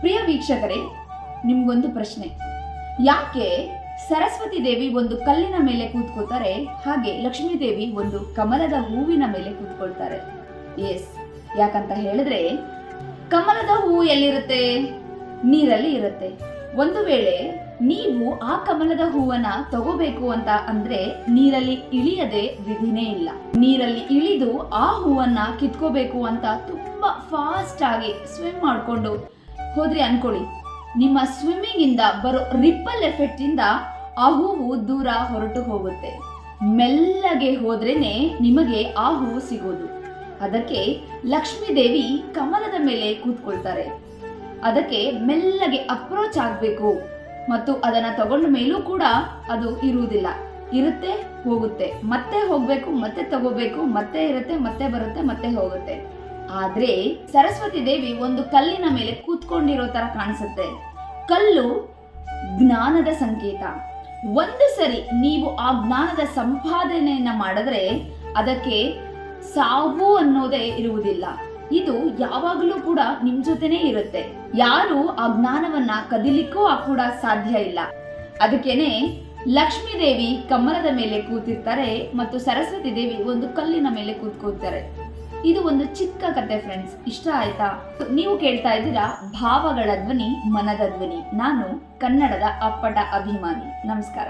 ಪ್ರಿಯ ವೀಕ್ಷಕರೇ, ನಿಮ್ಗೊಂದು ಪ್ರಶ್ನೆ. ಯಾಕೆ ಸರಸ್ವತಿ ದೇವಿ ಒಂದು ಕಲ್ಲಿನ ಮೇಲೆ ಕೂತ್ಕೋತಾರೆ ಹಾಗೆ ಲಕ್ಷ್ಮೀ ದೇವಿ ಒಂದು ಕಮಲದ ಹೂವಿನ ಮೇಲೆ ಕೂತ್ಕೊಳ್ತಾರೆ? ಎಸ್ ಯಾಕಂತ ಹೇಳಿದ್ರೆ, ಕಮಲದ ಹೂವು ಎಲ್ಲಿರುತ್ತೆ? ನೀರಲ್ಲಿ ಇರುತ್ತೆ. ಒಂದು ವೇಳೆ ನೀವು ಆ ಕಮಲದ ಹೂವನ್ನ ತಗೋಬೇಕು ಅಂತ ಅಂದ್ರೆ ನೀರಲ್ಲಿ ಇಳಿಯದೆ ವಿಧಿನೇ ಇಲ್ಲ. ನೀರಲ್ಲಿ ಇಳಿದು ಆ ಹೂವನ್ನ ಕಿತ್ಕೋಬೇಕು ಅಂತ ತುಂಬಾ ಫಾಸ್ಟ್ ಆಗಿ ಸ್ವಿಮ್ ಮಾಡ್ಕೊಂಡು ಹೋದ್ರಿ ಅನ್ಕೊಳ್ಳಿ. ನಿಮ್ಮ ಸ್ವಿಮ್ಮಿಂಗ್ ಇಂದ ಬರೋ ರಿಪ್ಪಲ್ ಎಫೆಕ್ಟ್ ಇಂದ ಆ ಹೂವು ದೂರ ಹೊರಟು ಹೋಗುತ್ತೆ. ಮೆಲ್ಲಗೆ ಹೋದ್ರೇನೆ ನಿಮಗೆ ಆ ಹೂವು ಸಿಗೋದು. ಅದಕ್ಕೆ ಲಕ್ಷ್ಮೀ ದೇವಿ ಕಮಲದ ಮೇಲೆ ಕೂತ್ಕೊಳ್ತಾರೆ. ಅದಕ್ಕೆ ಮೆಲ್ಲಗೆ ಅಪ್ರೋಚ್ ಆಗಬೇಕು. ಮತ್ತು ಅದನ್ನ ತಗೊಂಡ ಮೇಲೂ ಕೂಡ ಅದು ಇರುವುದಿಲ್ಲ. ಇರುತ್ತೆ, ಹೋಗುತ್ತೆ. ಮತ್ತೆ ಹೋಗ್ಬೇಕು, ಮತ್ತೆ ತಗೋಬೇಕು, ಮತ್ತೆ ಇರುತ್ತೆ, ಮತ್ತೆ ಬರುತ್ತೆ, ಮತ್ತೆ ಹೋಗುತ್ತೆ. ಆದ್ರೆ ಸರಸ್ವತಿ ದೇವಿ ಒಂದು ಕಲ್ಲಿನ ಮೇಲೆ ಕೂತ್ಕೊಂಡಿರೋ ತರ ಕಾಣಿಸುತ್ತೆ. ಕಲ್ಲು ಜ್ಞಾನದ ಸಂಕೇತ. ಒಂದು ಸರಿ ನೀವು ಆ ಜ್ಞಾನದ ಸಂಪಾದನೆಯನ್ನ ಮಾಡಿದ್ರೆ ಅದಕ್ಕೆ ಸಾವು ಅನ್ನೋದೇ ಇರುವುದಿಲ್ಲ. ಇದು ಯಾವಾಗಲೂ ಕೂಡ ನಿಮ್ ಜೊತೆನೆ ಇರುತ್ತೆ. ಯಾರು ಆ ಜ್ಞಾನವನ್ನ ಕದಿಲಿಕ್ಕೂ ಕೂಡ ಸಾಧ್ಯ ಇಲ್ಲ. ಅದಕ್ಕೇನೆ ಲಕ್ಷ್ಮೀ ದೇವಿ ಕಮಲದ ಮೇಲೆ ಕೂತಿರ್ತಾರೆ ಮತ್ತು ಸರಸ್ವತಿ ದೇವಿ ಒಂದು ಕಲ್ಲಿನ ಮೇಲೆ ಕೂತ್ಕೊಳ್ತಾರೆ. ಇದು ಒಂದು ಚಿಕ್ಕ ಕತೆ ಫ್ರೆಂಡ್ಸ್ ಇಷ್ಟ ಆಯ್ತಾ? ನೀವು ಕೇಳ್ತಾ ಇದ್ದೀರಾ ಭಾವಗಳ ಧ್ವನಿ, ಮನದ ಧ್ವನಿ. ನಾನು ಕನ್ನಡದ ಅಪ್ಪಟ ಅಭಿಮಾನಿ. ನಮಸ್ಕಾರ.